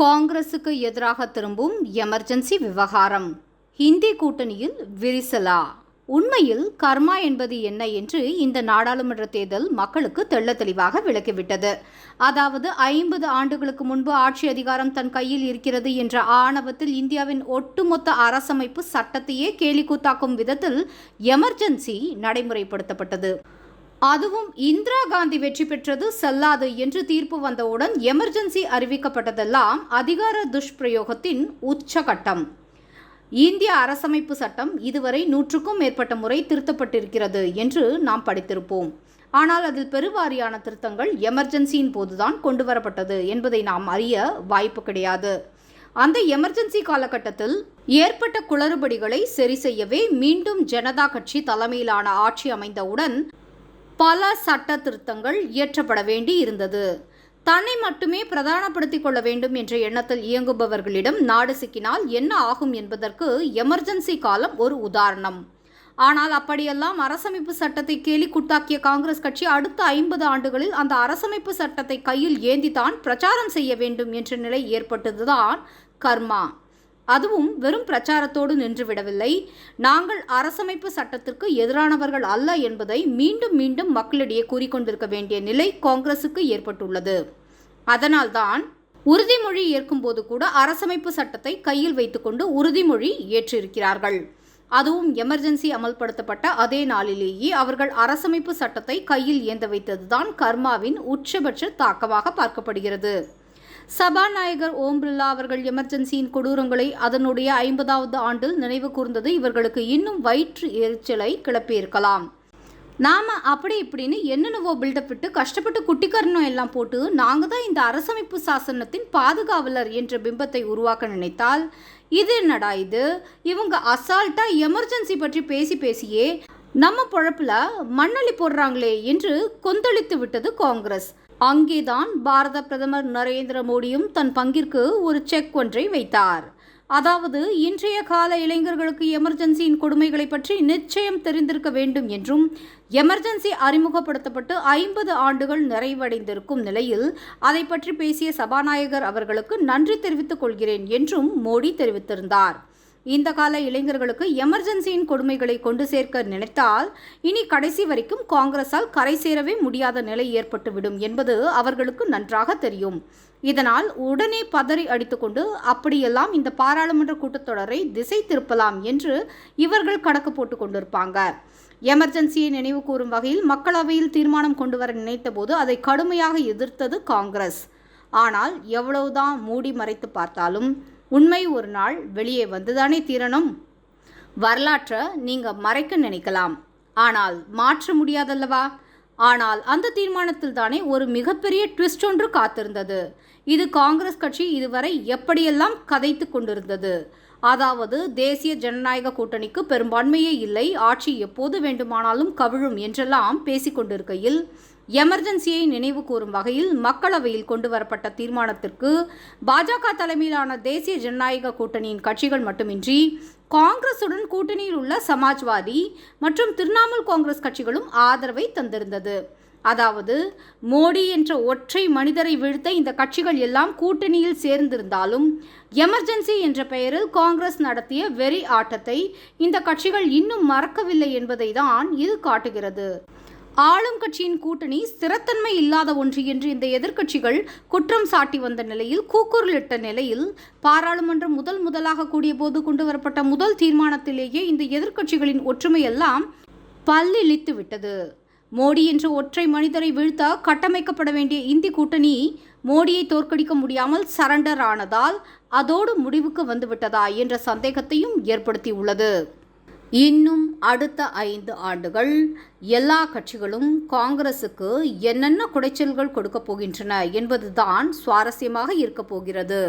காங்கிரசுக்கு எதிராக திரும்பும் எமர்ஜென்சி விவகாரம். ஹிந்தி கூட்டணியில் விரிசலா. உண்மையில் கர்மா என்பது என்ன என்று இந்த நாடாளுமன்ற தேர்தல் மக்களுக்கு தெள்ள தெளிவாக விளக்கிவிட்டது. அதாவது ஐம்பது ஆண்டுகளுக்கு முன்பு ஆட்சி அதிகாரம் தன் கையில் இருக்கிறது என்ற ஆணவத்தில் இந்தியாவின் ஒட்டுமொத்த அரசமைப்பு சட்டத்தையே கேலிக்கூத்தாக்கும் விதத்தில் எமர்ஜென்சி நடைமுறைப்படுத்தப்பட்டது. அதுவும் இந்திரா காந்தி வெற்றி பெற்றது செல்லாது என்று தீர்ப்பு வந்தவுடன் எமர்ஜென்சி அறிவிக்கப்பட்டதெல்லாம் அதிகார துஷ்பிரயோகத்தின் உச்சகட்டம். இந்திய அரசமைப்பு சட்டம் இதுவரை நூற்றுக்கும் மேற்பட்ட முறை திருத்தப்பட்டிருக்கிறது என்று நாம் படித்திருப்போம். ஆனால் அதில் பெருவாரியான திருத்தங்கள் எமர்ஜென்சியின் போதுதான் கொண்டு வரப்பட்டது என்பதை நாம் அறிய வாய்ப்பு கிடையாது. அந்த எமர்ஜென்சி காலகட்டத்தில் ஏற்பட்ட குளறுபடிகளை சரி செய்யவே மீண்டும் ஜனதா கட்சி தலைமையிலான ஆட்சி அமைந்தவுடன் பல சட்ட திருத்தங்கள் இயற்றப்பட வேண்டி இருந்தது தன்னை மட்டுமே பிரதானப்படுத்திக் கொள்ள வேண்டும் என்ற எண்ணத்தில் இயங்குபவர்களிடம் நாடு சிக்கினால் என்ன ஆகும் என்பதற்கு எமர்ஜென்சி காலம் ஒரு உதாரணம். ஆனால் அப்படியெல்லாம் அரசமைப்பு சட்டத்தை கேலி குட்டாக்கிய காங்கிரஸ் கட்சி அடுத்த ஐம்பது ஆண்டுகளில் அந்த அரசமைப்பு சட்டத்தை கையில் ஏந்தித்தான் பிரச்சாரம் செய்ய வேண்டும் என்ற நிலை ஏற்பட்டதுதான் கர்மா. அதுவும் வெறும் பிரச்சாரத்தோடு நின்றுவிடவில்லை நாங்கள் அரசமைப்பு சட்டத்திற்கு எதிரானவர்கள் அல்ல என்பதை மீண்டும் மீண்டும் மக்களிடையே கூறிக்கொண்டிருக்க வேண்டிய நிலை காங்கிரசுக்கு ஏற்பட்டுள்ளது. அதனால்தான் உறுதிமொழி ஏற்கும்போது கூட அரசமைப்பு சட்டத்தை கையில் வைத்துக்கொண்டு உறுதிமொழி ஏற்றிருக்கிறார்கள். அதுவும் எமர்ஜென்சி அமல்படுத்தப்பட்ட அதே நாளிலேயே அவர்கள் அரசமைப்பு சட்டத்தை கையில் ஏந்த வைத்ததுதான் கர்மாவின் உச்சபட்ச தாக்கமாக பார்க்கப்படுகிறது. சபாநாயகர் ஓம் பிர்லா அவர்கள் எமர்ஜென்சியின் கொடூரங்களை அதனுடைய ஐம்பதாவது ஆண்டில் நினைவு கூர்ந்தது. இவர்களுக்கு இன்னும் வயிற்று எரிச்சலை கிளப்பியிருக்கலாம். நாம அப்படி இப்படின்னு என்னென்னவோ பில்டப் விட்டு கஷ்டப்பட்டு குட்டிக்கரணம் எல்லாம் போட்டு நாங்க தான் இந்த அரசமைப்பு சாசனத்தின் பாதுகாவலர் என்ற பிம்பத்தை உருவாக்க நினைத்தால் இது என்னடா இது? இவங்க அசால்ட்டா எமர்ஜென்சி பற்றி பேசி பேசியே நம்ம பொழப்புல மண்ணளி போடுறாங்களே என்று கொந்தளித்து விட்டது காங்கிரஸ். அங்கேதான் பாரத பிரதமர் நரேந்திர மோடியும் தன் பங்கிற்கு ஒரு செக் ஒன்றை வைத்தார். அதாவது இன்றைய கால இளைஞர்களுக்கு எமர்ஜென்சியின் கொடுமைகளை பற்றி நிச்சயம் தெரிந்திருக்க வேண்டும் என்றும் எமர்ஜென்சி அறிமுகப்படுத்தப்பட்டு ஐம்பது ஆண்டுகள் நிறைவடைந்திருக்கும் நிலையில் அதை பற்றி பேசிய சபாநாயகர் அவர்களுக்கு நன்றி தெரிவித்துக் கொள்கிறேன் என்றும் மோடி தெரிவித்திருந்தார். இந்த கால இளைஞர்களுக்கு எமர்ஜென்சியின் கொடுமைகளை கொண்டு சேர்க்க நினைத்தால் இனி கடைசி வரைக்கும் காங்கிரஸால் கரை சேரவே முடியாத நிலை ஏற்பட்டுவிடும் என்பது அவர்களுக்கு நன்றாக தெரியும். இதனால் உடனே பதறி அடித்துக்கொண்டு அப்படியெல்லாம் இந்த பாராளுமன்ற கூட்டத்தொடரை திசை திருப்பலாம் என்று இவர்கள் கணக்கு போட்டு கொண்டிருப்பாங்க. எமர்ஜென்சியை நினைவு கூறும் வகையில் மக்களவையில் தீர்மானம் கொண்டு வர நினைத்தபோது அதை கடுமையாக எதிர்த்தது காங்கிரஸ். ஆனால் எவ்வளவுதான் மூடி மறைத்து பார்த்தாலும் உண்மை ஒரு நாள் வெளியே வந்துதானே தீரணும்? வரலாற்றை நீங்கள் மறைக்க நினைக்கலாம். ஆனால் மாற்ற முடியாதல்லவா? ஆனால் அந்த தீர்மானத்தில் தானே ஒரு மிகப்பெரிய ட்விஸ்ட் ஒன்று காத்திருந்தது. இது காங்கிரஸ் கட்சி இதுவரை எப்படியெல்லாம் கதைத்து கொண்டிருந்தது? அதாவது தேசிய ஜனநாயக கூட்டணிக்கு பெரும்பான்மையே இல்லை ஆட்சி எப்போது வேண்டுமானாலும் கவிழும் என்றெல்லாம் பேசிக்கொண்டிருக்கையில் எமர்ஜென்சியை நினைவு கூறும் வகையில் மக்களவையில் கொண்டு வரப்பட்ட தீர்மானத்திற்கு பாஜக தலைமையிலான தேசிய ஜனநாயக கூட்டணியின் கட்சிகள் மட்டுமின்றி காங்கிரசுடன் கூட்டணியில் உள்ள சமாஜ்வாதி மற்றும் திரிணாமுல் காங்கிரஸ் கட்சிகளும் ஆதரவை தந்திருந்தது. அதாவது மோடி என்ற ஒற்றை மனிதரை வீழ்த்த இந்த கட்சிகள் எல்லாம் கூட்டணியில் சேர்ந்திருந்தாலும் எமர்ஜென்சி என்ற பெயரில் காங்கிரஸ் நடத்திய வெறி ஆட்டத்தை இந்த கட்சிகள் இன்னும் மறக்கவில்லை என்பதை தான் இது காட்டுகிறது. ஆளும் கட்சியின் கூட்டணி ஸ்திரத்தன்மை இல்லாத ஒன்று என்று இந்த எதிர்க்கட்சிகள் குற்றம் சாட்டி வந்த நிலையில் கூக்குரலிட்ட நிலையில் பாராளுமன்றம் முதல் முதலாக கூடிய போது கொண்டு வரப்பட்ட முதல் தீர்மானத்திலேயே இந்த எதிர்க்கட்சிகளின் ஒற்றுமையெல்லாம் பல்லிழித்து விட்டது. மோடி என்ற ஒற்றை மனிதரை வீழ்த்த கட்டமைக்கப்பட வேண்டிய இந்தி கூட்டணி மோடியை தோற்கடிக்க முடியாமல் சரண்டர் ஆனதால் அதோடு முடிவுக்கு வந்துவிட்டதா என்ற சந்தேகத்தையும் ஏற்படுத்தியுள்ளது. இன்னும் அடுத்த ஐந்து ஆண்டுகள் எல்லா கட்சிகளும் காங்கிரசுக்கு என்னென்ன குடைச்சல்கள் கொடுக்க போகின்றன என்பதுதான் சுவாரஸ்யமாக இருக்கப் போகிறது.